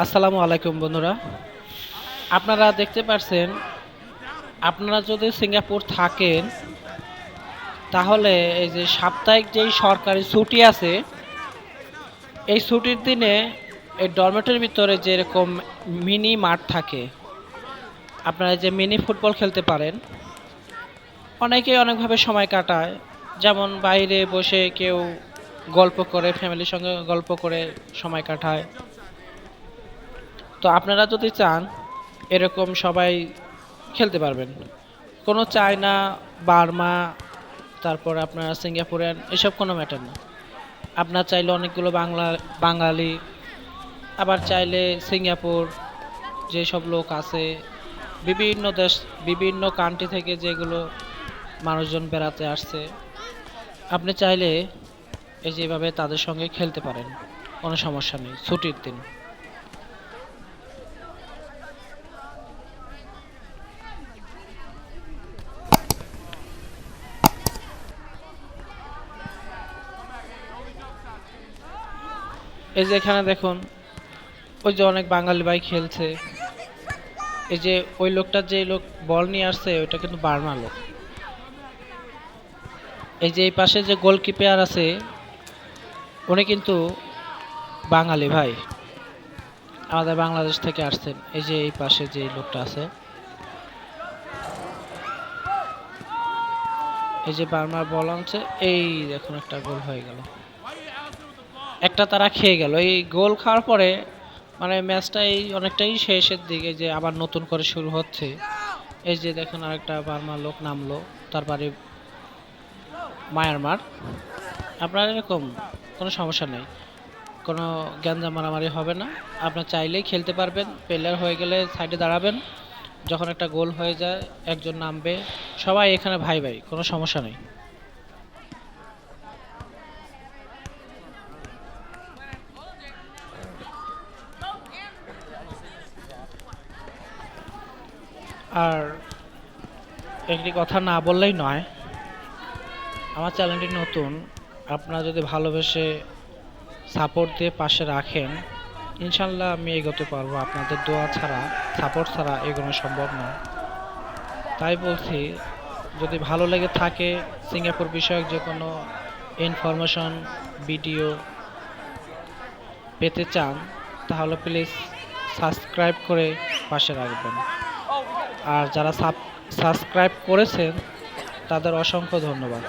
আসসালামু আলাইকুম বন্ধুরা। আপনারা দেখতে পাচ্ছেন আপনারা যদি সিঙ্গাপুর থাকেন, তাহলে এই যে সাপ্তাহিক যেই সরকারি ছুটি আছে, এই ছুটির দিনে এই ডরমেটের ভিতরে যেরকম মিনি মাঠ থাকে, আপনারা যে মিনি ফুটবল খেলতে পারেন, অনেকেই অনেকভাবে সময় কাটায়। যেমন বাইরে বসে কেউ গল্প করে ফ্যামিলির সঙ্গে গল্প করে সময় কাটায়। তো আপনারা যদি চান, এরকম সবাই খেলতে পারবেন। কোনো চায়না, বার্মা, তারপর আপনার সিঙ্গাপুরিয়ান এসব কোনো ম্যাটার না। আপনার চাইলে অনেকগুলো বাংলা, বাঙালি, আবার চাইলে সিঙ্গাপুর, যেসব লোক আছে, বিভিন্ন দেশ, বিভিন্ন কান্ট্রি থেকে যেগুলো মানুষজন বেড়াতে আসছে, আপনি চাইলে এই যেভাবে তাদের সঙ্গে খেলতে পারেন। কোনো সমস্যা নেই, ছুটির দিন। এই যে এখানে দেখুন, ওই যে অনেক বাঙালি ভাই খেলছে। এই যে ওই লোকটা যে লোক বল নিয়ে আসছে, ওইটা কিন্তু বার্মা লোক। এই যে এই পাশে যে গোলকিপার আছে, উনি কিন্তু বাঙালি ভাই। আমাদের বাংলাদেশ থেকে আসছেন। এই যে এই পাশে যে লোকটা আছে। এই যে বার্মার বল আনছে, এই দেখুন একটা গোল হয়ে গেল। একটা তারা খেয়ে গেল। এই গোল খাওয়ার পরে মানে ম্যাচটা এই অনেকটাই শেষের দিকে যে আবার নতুন করে শুরু হচ্ছে। এই যে দেখুন আরেকটা বার্মার লোক নামলো তারপরে মায়ানমার। আপনার এরকম কোনো সমস্যা নেই। কোনো গ্যাঞ্জাম মারামারি হবে না। আপনার চাইলেই খেলতে পারবেন প্লেয়ার হয়ে গেলে সাইডে দাঁড়াবেন। যখন একটা গোল হয়ে যায়, একজন নামবে, সবাই এখানে ভাই ভাই কোনো সমস্যা নেই। আর একটি কথা না বললেই নয়, আমার চ্যানেলটি নতুন, আপনারা যদি ভালোবেসে সাপোর্ট দিয়ে পাশে রাখেন, ইনশাল্লাহ আমি এগোতে পারব। আপনাদের দোয়া ছাড়া সাপোর্ট ছাড়া এগোনো সম্ভব নয়। তাই বলছি, যদি ভালো লেগে থাকে সিঙ্গাপুর বিষয়ক যে কোনো ইনফরমেশন ভিডিও পেতে চান, তাহলে প্লিজ সাবস্ক্রাইব করে পাশে রাখবেন। আর যারা সাবস্ক্রাইব করেছেন তাদের অসংখ্য ধন্যবাদ.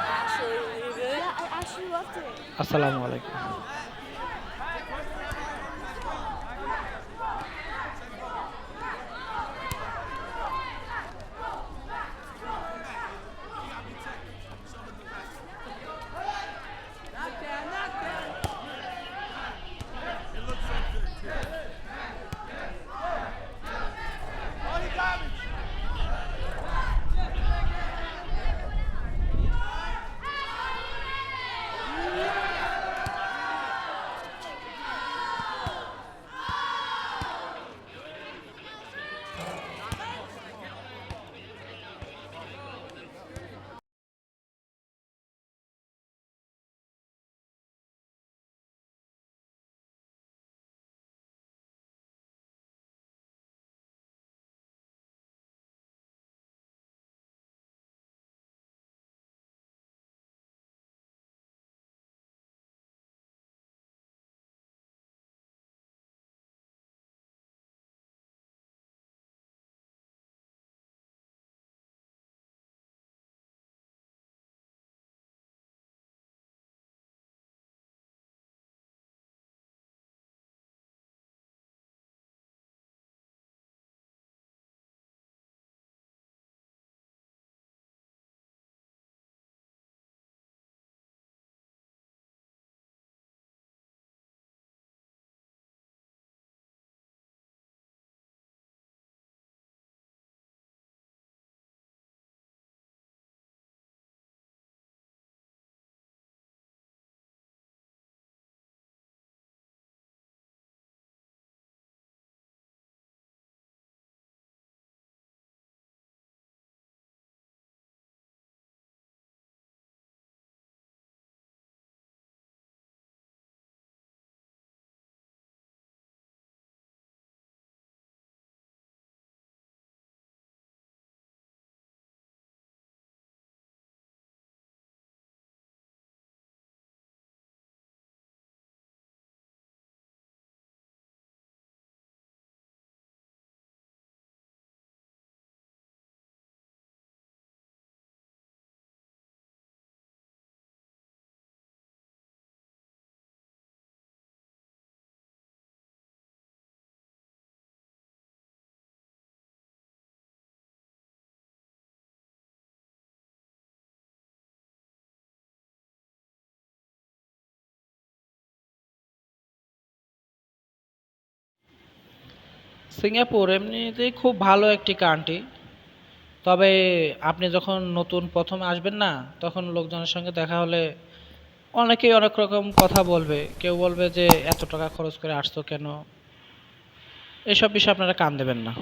আসসালামু আলাইকুম সিঙ্গাপুর এমনিতেই খুব ভালো একটি কান্ট্রি তবে আপনি যখন নতুন প্রথম আসবেন না, তখন লোকজনের সঙ্গে দেখা হলে অনেকেই অনেক রকম কথা বলবে। কেউ বলবে যে, এত টাকা খরচ করে আসছো কেন? এসব বিষয়ে আপনারা কান দেবেন না।